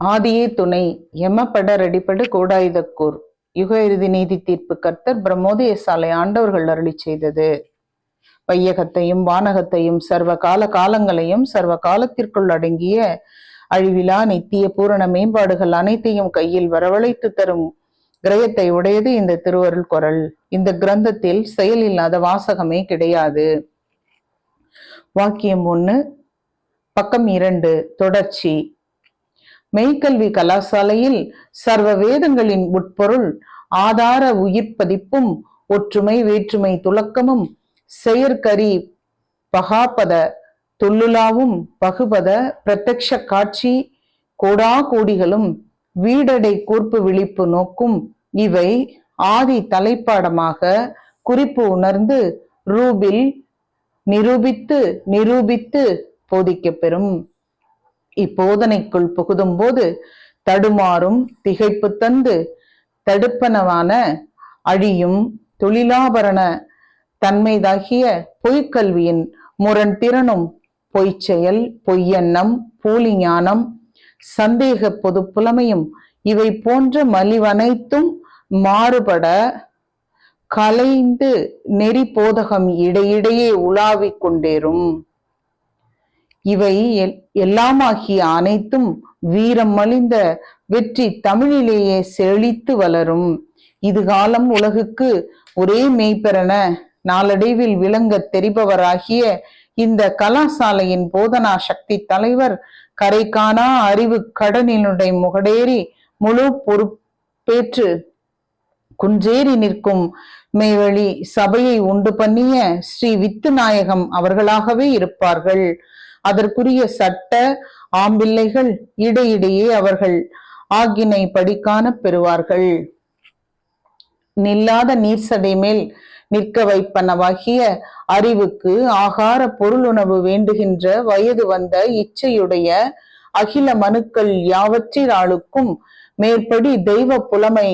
ஆதியே துணை எமப்பட ரெடிப்படு கூடாயுதக்கூர் யுக இறுதி நீதி தீர்ப்பு கர்த்தர் பிரம்மோதய சாலை ஆண்டவர்கள் அருளி செய்தது. வையகத்தையும் வானகத்தையும் சர்வ கால காலங்களையும் சர்வ காலத்திற்குள் அடங்கிய அழிவிலா நித்திய பூரண மேம்பாடுகள் அனைத்தையும் கையில் வரவழைத்து தரும் கிரகத்தை உடையது இந்த திருவருள் குரல். இந்த கிரந்தத்தில் செயல் இல்லாத வாசகமே கிடையாது. வாக்கியம் ஒன்று பக்கம் இரண்டு தொடர்ச்சி. மெய்கல்வி கலாசாலையில் சர்வ வேதங்களின் உட்பொருள் ஆதார உயிர்ப்பதிப்பும் ஒற்றுமை வேற்றுமை துலக்கமும் செயற்கரி பகாபத தொல்லுலாவும் பகுபத பிரத்யக்ஷ காட்சி கோடா கோடிகளும் வீடடை கூர்ப்பு விழிப்பு நோக்கும் இவை ஆதி தலைப்பாடமாக குறிப்பு உணர்ந்து ரூபில் நிரூபித்து நிரூபித்து போதிக்கப்பெறும். இப்போதனைக்குள் புகுதும் போது தடுமாறும் திகைப்பு தந்து தடுப்பனவான அழியும் தொழிலாபரண தன்மைதாகிய பொய்க்கல்வியின் முரண் திறனும் பொய்ச்செயல் பொய்யெண்ணம் போலி ஞானம் சந்தேக பொது புலமையும் இவை போன்ற மலிவனைத்தும் மாறுபட கலைந்து நெறி போதகம் இடையிடையே உலாவிக் கொண்டேறும். இவை எல்- எல்லாமாகிய அனைத்தும் வீரம் மலிந்த வெற்றி தமிழிலேயே செழித்து வளரும். இதுகாலம் உலகுக்கு ஒரே மெய்ப்பெறன நாளடைவில் விளங்க தெரிபவராகிய இந்த கலாசாலையின் போதனா சக்தி தலைவர் கரை காணா அறிவு கடனினுடைய முகடேறி முழு பொறுப்பேற்று குஞ்சேறி நிற்கும் மேவழி சபையை உண்டு பண்ணிய ஸ்ரீ வித்து நாயகம் அவர்களாகவே இருப்பார்கள். அதற்குரிய சட்ட ஆம்பிள்ளைகள் இடையிடையே அவர்கள் ஆகினை படிக்கான பெறுவார்கள். நில்லாத நீர்சடை மேல் நிற்க வைப்பனவாகிய அறிவுக்கு ஆகார பொருளுணவு வேண்டுகின்ற வயது வந்த இச்சையுடைய அகில மனுக்கள் யாவற்றினாளுக்கும் மேற்படி தெய்வ புலமை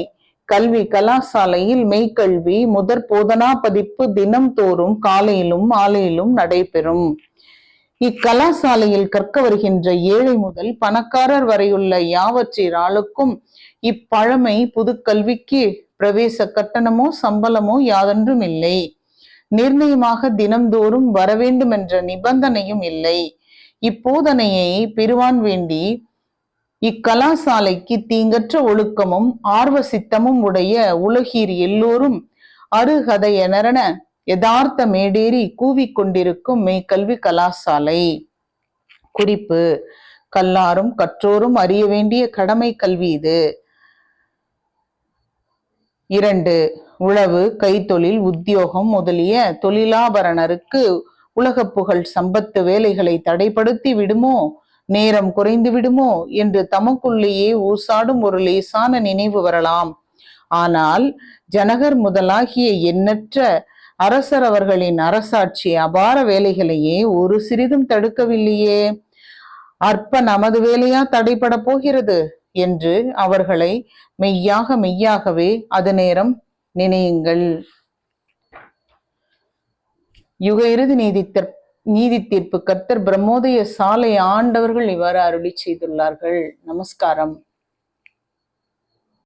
கல்வி கலாசாலையில் மெய்க்கல்வி முதற் போதனா பதிப்பு தினம் தோறும் காலையிலும் மாலையிலும் நடைபெறும். இக்கலாசாலையில் கற்க வருகின்ற ஏழை முதல் பணக்காரர் வரையுள்ள யாவற்றிராளுக்கும் இப்பழமை புதுக்கல்விக்கு பிரவேச கட்டணமோ சம்பளமோ யாதொன்றும் இல்லை. நிர்ணயமாக தினம்தோறும் வரவேண்டும் என்ற நிபந்தனையும் இல்லை. இப்போதனையை பெறுவான் வேண்டி இக்கலாசாலைக்கு தீங்கற்ற ஒழுக்கமும் ஆர்வ சித்தமும் உடைய உலகீர் எல்லோரும் அருகதையனரன யதார்த்த மேடேறி கூவிக்கொண்டிருக்கும் மெய்கல்வி கலாசாலை. குறிப்பு கல்லாரும் கற்றோரும் அறிய வேண்டிய கடமை கல்வி இது. இரண்டு உழவு கைத்தொழில் உத்தியோகம் முதலிய தொழிலாபரணருக்கு உலக புகழ் சம்பத்து வேலைகளை தடைப்படுத்தி விடுமோ? நேரம் குறைந்து விடுமோ என்று தமக்குள்ளேயே ஊசாடும் ஒரு லேசான நினைவு வரலாம். ஆனால் ஜனகர் முதலாகிய எண்ணற்ற அரசர் அவர்களின் அரசாட்சி அபார வேலைகளையே ஒரு சிறிதும் தடுக்கவில்லையே. அற்ப நமது வேலையா தடைபட போகிறது என்று அவர்களை மெய்யாக மெய்யாகவே அது நேரம் நினையுங்கள். யுக இறுதி நீதி நீதி தீர்ப்பு கர்த்தர் பிரம்மோதய சாலை ஆண்டவர்கள் இவ்வாறு அருளி செய்துள்ளார்கள். நமஸ்காரம்.